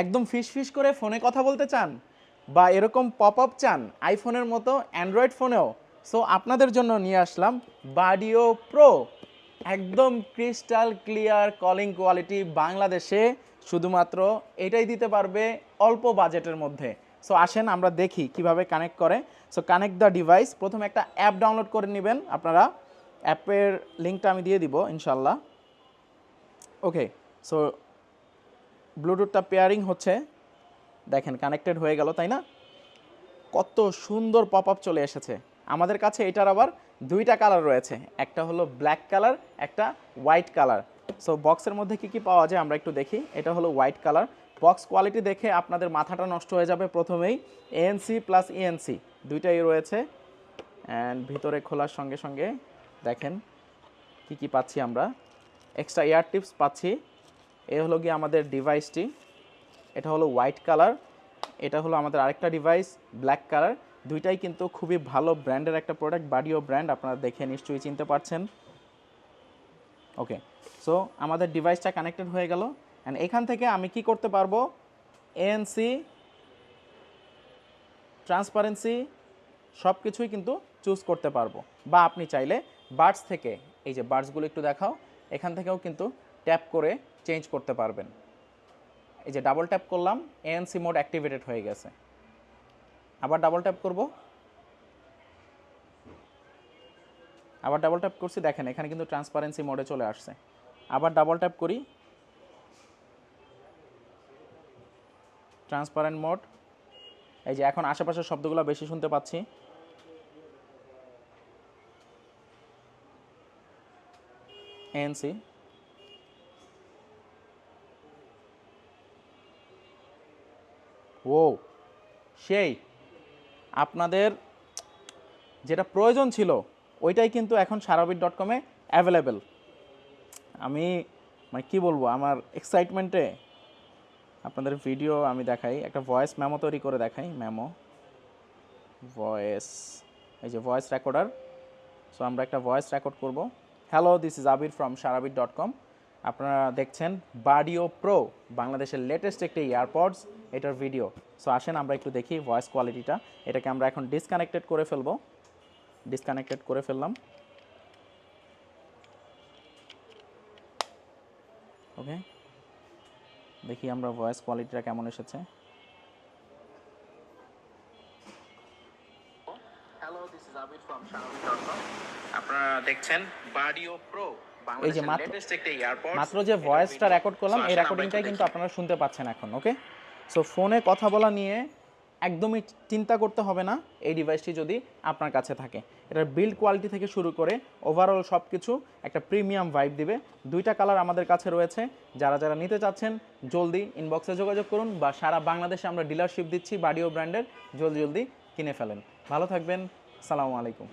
একদম ফিস ফিস করে ফোনে কথা বলতে চান? বা এরকম পপ আপ চান আইফোনের মতো অ্যান্ড্রয়েড ফোনেও সো আপনাদের জন্য নিয়ে আসলাম বাডিও প্রো একদম ক্রিস্টাল ক্লিয়ার কলিং কোয়ালিটি বাংলাদেশে শুধুমাত্র এটাই দিতে পারবে অল্প বাজেটের মধ্যে। সো আসেন আমরা দেখি কীভাবে কানেক্ট করে। সো কানেক্ট দ্য ডিভাইস প্রথমে একটা অ্যাপ ডাউনলোড করে নেবেন আপনারা। অ্যাপের লিঙ্কটা আমি দিয়ে দিব ইনশাল্লাহ ওকে সো ব্লুটুথটা পেয়ারিং হচ্ছে। দেখেন কানেক্টেড হয়ে গেল, তাই না? কত সুন্দর পপ আপ চলে এসেছে। আমাদের কাছে এটার আবার দুইটা কালার রয়েছে। একটা হলো ব্ল্যাক কালার একটা হোয়াইট কালার সো বক্সের মধ্যে কি কি পাওয়া যায় আমরা একটু দেখি। এটা হলো হোয়াইট কালার বক্স কোয়ালিটি দেখে আপনাদের মাথাটা নষ্ট হয়ে যাবে প্রথমেই। এএনসি প্লাস ইএনসি দুইটাই রয়েছে। অ্যান্ড ভিতরে খোলার সঙ্গে সঙ্গে দেখেন কি কি পাচ্ছি আমরা। এক্সট্রা এয়ার টিপস পাচ্ছি। এ হলো গিয়ে আমাদের ডিভাইসটি এটা হলো হোয়াইট কালার এটা হলো আমাদের আরেকটা ডিভাইস ব্ল্যাক কালার দুইটাই কিন্তু খুবই ভালো ব্র্যান্ডের একটা প্রোডাক্ট বাডিও ব্র্যান্ড আপনারা দেখে নিশ্চয়ই চিনতে পারছেন। ওকে সো আমাদের ডিভাইসটা কানেক্টেড হয়ে গেল। অ্যান্ড এখান থেকে আমি কি করতে পারব? এএনসি ট্রান্সপারেন্সি সব কিছুই কিন্তু চুজ করতে পারব। বা আপনি চাইলে বার্ডস থেকে, এই যে বার্ডসগুলো একটু দেখাও, এখান থেকেও কিন্তু ট্যাপ করে চেঞ্জ করতে পারবেন। এই যে ডাবল ট্যাপ করলাম এএনসি মোড অ্যাক্টিভেটেড হয়ে গেছে। আবার ডাবল ট্যাপ করব। আবার ডাবল ট্যাপ করছি, দেখেন এখানে কিন্তু ট্রান্সপারেন্সি মোডে চলে আসছে। আবার ডাবল ট্যাপ করি। ট্রান্সপারেন্ট মোড এই যে এখন আশেপাশের শব্দগুলো বেশি শুনতে পাচ্ছি। এএনসি ও সেই। আপনাদের যেটা প্রয়োজন ছিল, ওইটাই কিন্তু এখন সারাবিট ডট কমে অ্যাভেলেবেল আমি মানে কী বলব, আমার এক্সাইটমেন্টে আপনাদের ভিডিও আমি দেখাই, একটা ভয়েস মেমো তৈরি করে দেখাই মেমো ভয়েস এই যে ভয়েস রেকর্ডার সো আমরা একটা ভয়েস রেকর্ড করব। Hello this is Abir from Sarabit dot com আপনারা দেখছেন বাডিও প্রো বাংলাদেশের লেটেস্ট একটি ইয়ারপডস এটার ভিডিও সো আসেন, আমরা একটু দেখি ভয়েস কোয়ালিটিটা এটাকে আমরা এখন ডিসকানেক্টেড করে ফেলব। ডিসকানেক্টেড করে ফেললাম। ওকে দেখি আমরা ভয়েস কোয়ালিটিটা কেমন এসেছে। আপনারা দেখছেন বাডিও প্রো এই যে মাত্র মাত্র যে ভয়েসটা রেকর্ড করলাম এই রেকর্ডিংটাই কিন্তু আপনারা শুনতে পাচ্ছেন এখন ওকে সো ফোনে কথা বলা নিয়ে একদমই চিন্তা করতে হবে না এই ডিভাইসটি যদি আপনার কাছে থাকে। এটার বিল্ড কোয়ালিটি থেকে শুরু করে ওভারঅল সব কিছু একটা প্রিমিয়াম ভাইব দিবে। দুইটা কালার আমাদের কাছে রয়েছে। যারা যারা নিতে চাচ্ছেন জলদি ইনবক্সে যোগাযোগ করুন বা সারা বাংলাদেশে আমরা ডিলারশিপ দিচ্ছি বাডিও ব্র্যান্ডের জলদি জলদি কিনে ফেলেন। ভালো থাকবেন সালামু আলাইকুম।